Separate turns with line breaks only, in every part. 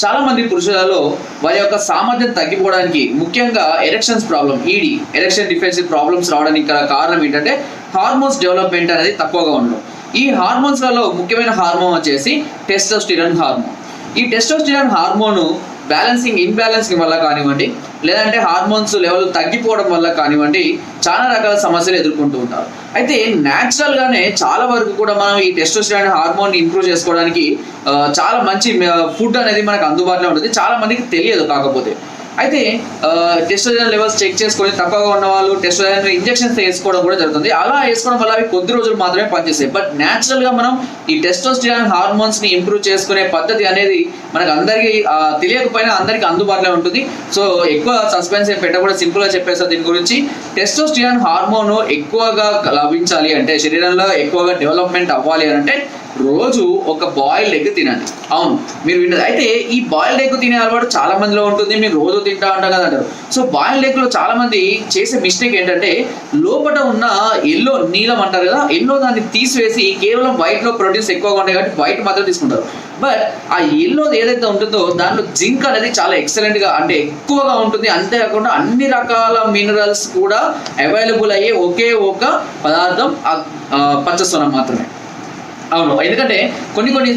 చాలా మంది పురుషులలో వారి యొక్క సామర్థ్యం తగ్గిపోవడానికి ముఖ్యంగా erections problem ED erection defensive problems రావడానికి గల కారణం ఏంటంటే హార్మోన్స్ డెవలప్మెంట్ అనేది తక్కువగా ఉండడం. ఈ హార్మోన్స్లలో ముఖ్యమైన హార్మోన్ వచ్చేసి టెస్టోస్టిరన్ హార్మోన్. ఈ టెస్టోస్టిరన్ హార్మోన్ బ్యాలెన్సింగ్ ఇన్బ్యాలెన్సింగ్ వల్ల కానివ్వండి లేదంటే హార్మోన్స్ లెవెల్ తగ్గిపోవడం వల్ల కానివ్వండి చాలా రకాల సమస్యలు ఎదుర్కొంటూ ఉంటారు. అయితే న్యాచురల్గానే చాలా వరకు కూడా మనం ఈ టెస్టోస్టిరాన్ హార్మోన్ ఇంప్రూవ్ చేసుకోవడానికి చాలా మంచి ఫుడ్ అనేది మనకు అందుబాటులో ఉంటుంది. చాలా మందికి తెలియదు కాకపోతే. అయితే టెస్టోజన్ లెవెల్స్ చెక్ చేసుకొని తక్కువగా ఉన్న వాళ్ళు టెస్టోజన్ ఇంజెక్షన్స్ వేసుకోవడం కూడా జరుగుతుంది. అలా వేసుకోవడం వల్ల అవి కొద్ది రోజులు మాత్రమే పనిచేస్తాయి. బట్ న్యాచురల్గా మనం ఈ టెస్టోస్టిరాన్ హార్మోన్స్ని ఇంప్రూవ్ చేసుకునే పద్ధతి అనేది మనకు అందరికీ తెలియకపోయినా అందరికీ అందుబాటులో ఉంటుంది. సో ఎక్కువ సస్పెన్స్ పెట్టకుండా సింపుల్గా చెప్పేస్తా దీని గురించి. టెస్టోస్టిరాన్ హార్మోన్ ఎక్కువగా లభించాలి అంటే శరీరంలో ఎక్కువగా డెవలప్మెంట్ అవ్వాలి అని అంటే రోజు ఒక బాయిల్డ్ ఎగ్ తినండి అవును మీరు విన్నది. అయితే ఈ బాయిల్డ్ ఎగ్ తినే అలవాటు చాలా మందిలో ఉంటుంది మీరు రోజు తింటా ఉంటాం కదా అంటారు. సో బాయిల్డ్ ఎగ్లో చాలా మంది చేసే మిస్టేక్ ఏంటంటే లోపల ఉన్న ఎల్లో నీలం అంటారు కదా ఎల్లో దాన్ని తీసివేసి కేవలం వైట్లో ప్రోటీన్స్ ఎక్కువగా ఉంటాయి కాబట్టి వైట్ మాత్రం తీసుకుంటారు. బట్ ఆ ఎల్లో ఏదైతే ఉంటుందో దాంట్లో జింక్ అనేది చాలా ఎక్సలెంట్గా అంటే ఎక్కువగా ఉంటుంది. అంతేకాకుండా అన్ని రకాల మినరల్స్ కూడా అవైలబుల్ అయ్యే ఒకే ఒక పదార్థం ఆ, మాత్రమే. అవును. ఎందుకంటే కొన్ని కొన్ని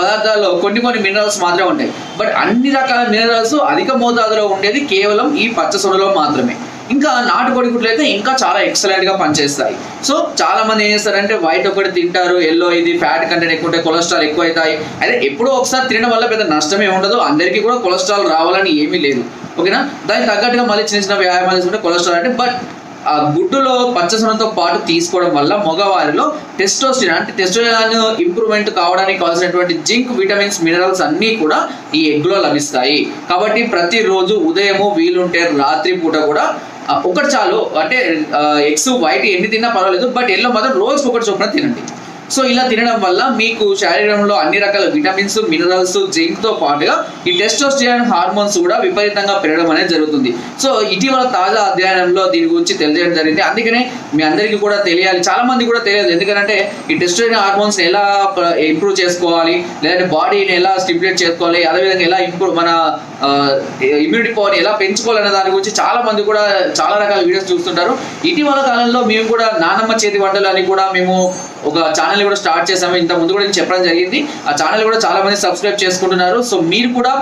పదార్థాల్లో కొన్ని కొన్ని మినరల్స్ మాత్రమే ఉంటాయి. బట్ అన్ని రకాల మినరల్స్ అధిక మోతాదులో ఉండేది కేవలం ఈ పచ్చ సొనలో మాత్రమే. ఇంకా నాటుకోడి గుడ్లు అయితే ఇంకా చాలా ఎక్సలెంట్గా పనిచేస్తాయి. సో చాలా మంది ఏం చేస్తారంటే వైట్ ఒకటి తింటారు ఎల్లో ఇది ఫ్యాట్ కంటెంట్ ఎక్కువ ఉంటాయి కొలెస్ట్రాల్ ఎక్కువ అవుతాయి అయితే ఎప్పుడో ఒకసారి తినడం వల్ల పెద్ద నష్టమే ఉండదు అందరికీ కూడా కొలెస్ట్రాల్ రావాలని ఏమీ లేదు. ఓకేనా దానికి తగ్గట్టుగా మళ్ళీ చిన్న చిన్న వ్యాయామాలు చేసుకుంటే కొలెస్ట్రాల్ అంటే బట్ ఆ గుడ్డులో పచ్చసొనతో పాటు తీసుకోవడం వల్ల మగవారిలో టెస్టోస్టిరాన్ అంటే టెస్టోస్టిరాన్ ఇంప్రూవ్మెంట్ కావడానికి కావాల్సినటువంటి జింక్ విటమిన్స్ మినరల్స్ అన్నీ కూడా ఈ ఎగ్లో లభిస్తాయి. కాబట్టి ప్రతిరోజు ఉదయము వీలుంటే రాత్రి పూట కూడా ఒకటి చాలు. అంటే ఎగ్స్ వైట్ ఎన్ని తిన్నా పర్వాలేదు బట్ ఎల్లో మాత్రం రోజుకి ఒకటి చొప్పున తినండి. సో ఇలా తినడం వల్ల మీకు శరీరంలో అన్ని రకాల విటమిన్స్ మినరల్స్ జింక్తో పాటుగా ఈ టెస్టోస్టిరాన్ హార్మోన్స్ కూడా విపరీతంగా పెరగడం అనేది జరుగుతుంది. సో ఇటీవల తాజా అధ్యయనంలో దీని గురించి తెలియజేయడం జరిగింది. అందుకనే మీ అందరికీ కూడా తెలియాలి. చాలా మంది కూడా తెలియదు. ఎందుకంటే ఈ టెస్టోస్టిరాన్ హార్మోన్స్ ఎలా ఇంప్రూవ్ చేసుకోవాలి లేదంటే బాడీని ఎలా స్టిమ్యులేట్ చేసుకోవాలి అదేవిధంగా ఎలా ఇంప్రూవ్ మన ఇమ్యూనిటీ పవర్ ఎలా పెంచుకోవాలనే దాని గురించి చాలా మంది కూడా చాలా రకాల వీడియోస్ చూస్తుంటారు. ఇటీవల కాలంలో మేము కూడా నానమ్మ చేతి వంటలు అని కూడా మేము ఒక ఛానల్ కూడా స్టార్ట్ చేసాము ఇంత ముందు కూడా నేను చెప్పడం జరిగింది. ఆ ఛానల్ కూడా చాలా మంది సబ్స్క్రైబ్ చేసుకుంటున్నారు. సో మీరు కూడా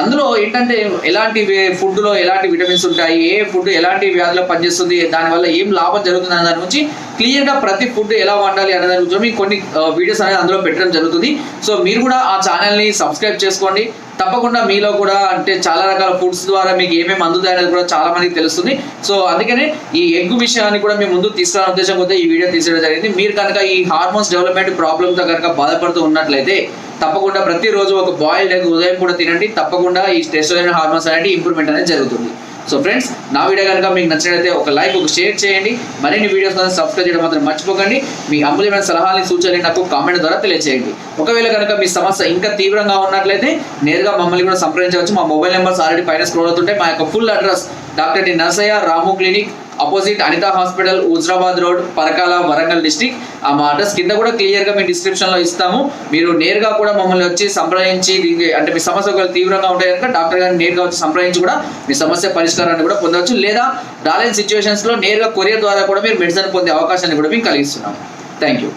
అందులో ఏంటంటే ఎలాంటి ఫుడ్లో ఎలాంటి విటమిన్స్ ఉంటాయి? ఏ ఫుడ్ ఎలాంటి వ్యాధులకు పనిచేస్తుంది? దానివల్ల ఏం లాభం జరుగుతుంది? అనే దాని గురించి క్లియర్గా ప్రతి ఫుడ్ ఎలా వండాలి? అనే దాని గురించి మీకు కొన్ని వీడియోస్ అనేది అందులో పెట్టడం జరుగుతుంది. సో మీరు కూడా ఆ ఛానల్ని సబ్స్క్రైబ్ చేసుకోండి. తప్పకుండా మీలో కూడా అంటే చాలా రకాల ఫుడ్స్ ద్వారా మీకు ఏమేమి అందుతాయి అనేది కూడా చాలా మందికి తెలుస్తుంది. సో అందుకనే ఈ ఎగ్ విషయాన్ని కూడా మేము ముందు తీసుకురావడం ఉద్దేశం కొద్దిగా ఈ వీడియో తీసేయడం జరిగింది. మీరు కనుక ఈ హార్మోన్స్ డెవలప్మెంట్ ప్రాబ్లమ్తో కనుక బాధపడుతూ ఉన్నట్లయితే తప్పకుండా ప్రతిరోజు ఒక బాయిల్డ్ ఎగ్ ఉదయం కూడా తినండి. తప్పకుండా ఈ టెస్టోజన్ హార్మోన్స్ అనేది ఇంప్రూవ్మెంట్ అనేది జరుగుతుంది. సో ఫ్రెండ్స్ నా వీడియో కనుక మీకు నచ్చినట్లయితే ఒక లైక్ ఒక షేర్ చేయండి. మరిన్ని వీడియోస్ కోసం సబ్స్క్రైబ్ చేయడం మాత్రం మర్చిపోకండి. మీ అమూల్యమైన సలహాలని సూచనలు నాకు కామెంట్ ద్వారా తెలియజేయండి ఒకవేళ కనుక మీ సమస్య ఇంకా తీవ్రంగా ఉన్నట్లయితే నేరుగా మమ్మల్ని కూడా సంప్రదించవచ్చు. మా మొబైల్ నెంబర్స్ ఆల్రెడీ పైన స్క్రోల్ అవుతుంటే మా యొక్క full address doctor D Narsaiah Ramu clinic opposite Anitha hospital Huzurabad road Parakala Warangal district ఆ మా అడ్రస్ కింద కూడా క్లియర్గా మేము డిస్క్రిప్షన్లో డిస్క్రిప్షన్లో ఇస్తాము. మీరు నేరుగా కూడా మమ్మల్ని వచ్చి సంప్రదించి దీనికి అంటే మీ సమస్య ఒకవేళ తీవ్రంగా ఉంటే కనుక డాక్టర్ గారిని నేరుగా వచ్చి సంప్రదించి కూడా మీ సమస్య పరిష్కారాన్ని కూడా పొందవచ్చు. లేదా రాలేని సిచ్యువేషన్స్లో నేరుగా కొరియర్ ద్వారా కూడా మీరు మెడిసిన్ పొందే అవకాశాన్ని కూడా మేము కలిగిస్తున్నాం థ్యాంక్ యూ